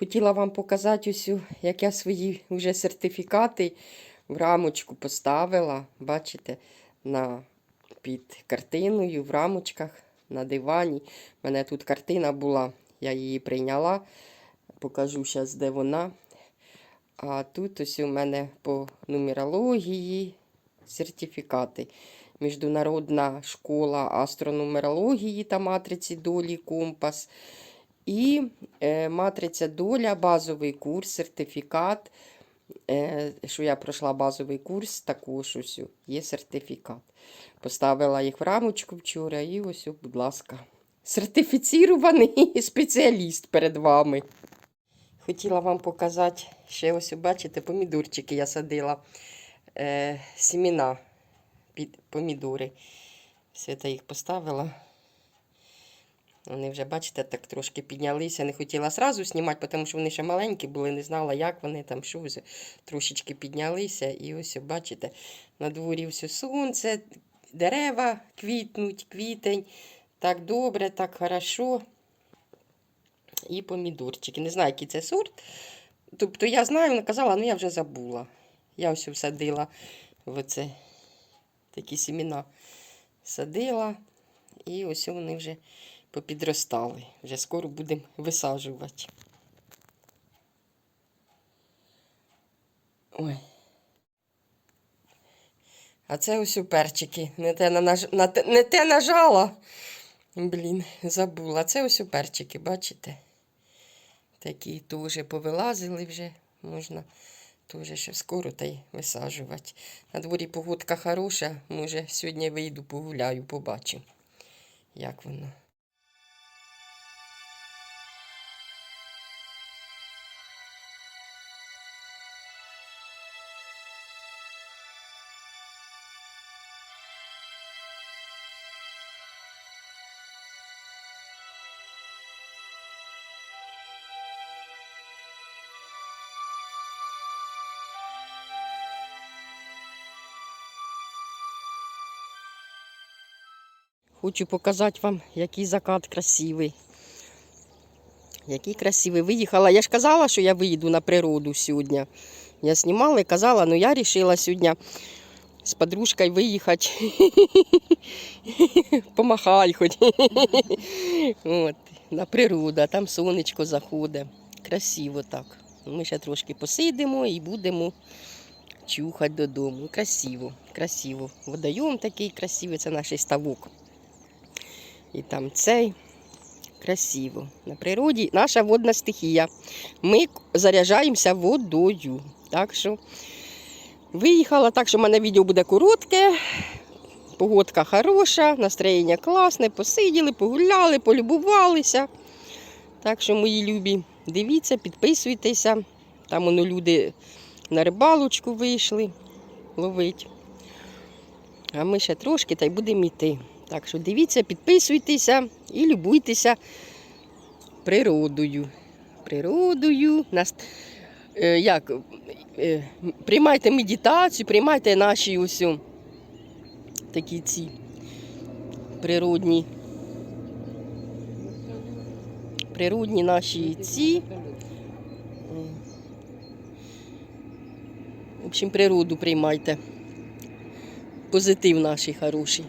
Хотіла вам показати усю, як я свої вже сертифікати в рамочку поставила. Бачите, на, під картиною в рамочках на дивані. У мене тут картина була, я її прийняла. Покажу зараз, де вона. А тут ось у мене по нумерології сертифікати. Міжнародна школа астрономерології та матриці долі компас. І е, матриця доля, базовий курс, сертифікат. Е, що я пройшла базовий курс, також ось є сертифікат. Поставила їх в рамочку вчора і ось, будь ласка, сертифіцірований спеціаліст перед вами. Хотіла вам показати, ще ось, бачите, помідорчики я садила. Е, сіміна під помідори. Свята їх поставила. Вони вже, бачите, так трошки піднялися. Не хотіла сразу знімати, тому що вони ще маленькі були, не знала, як вони там, що вже трошечки піднялися. І ось, бачите, на дворі все сонце, дерева квітнуть, квітень. Так добре, так хорошо. І помідорчики. Не знаю, який це сорт. Тобто я знаю, вона казала, але я вже забула. Я ось всадила в оце такі сіміна садила. І ось вони вже попідростали. Вже скоро будемо висаджувати. Ой. А це ось у. Не те, на, на не те нажала. Блін, забула. Це ось у бачите? Такі теж повилазили вже. Можна теж ще скоро та й висаджувати. На дворі погодка хороша. Може, сьогодні вийду погуляю, побачу, як воно. Хочу показати вам, який закат красивий. Який красивий. Виїхала. Я ж казала, що я виїду на природу сьогодні. Я знімала і казала, ну я вирішила сьогодні з подружкою виїхати. Помахай хоч. От, на природу, там сонечко заходить. Красиво так. Ми ще трошки посидимо і будемо чухати додому. Красиво, красиво. Водойом такий красивий, це наш ставок. І там цей красиво. На природі наша водна стихія. Ми заряджаємося водою. Так що виїхала, так що в мене відео буде коротке. Погодка хороша, настроєння класне, посиділи, погуляли, полюбувалися. Так що, мої любі, дивіться, підписуйтеся. Там воно люди на рибалочку вийшли ловить. А ми ще трошки та й будемо йти. Так що дивіться, підписуйтеся і любуйтеся природою. Природою. Нас, е, як, е, приймайте медитацію, приймайте наші ось такі ці природні. Природні наші ці. В общем, природу приймайте. Позитив наш хороший.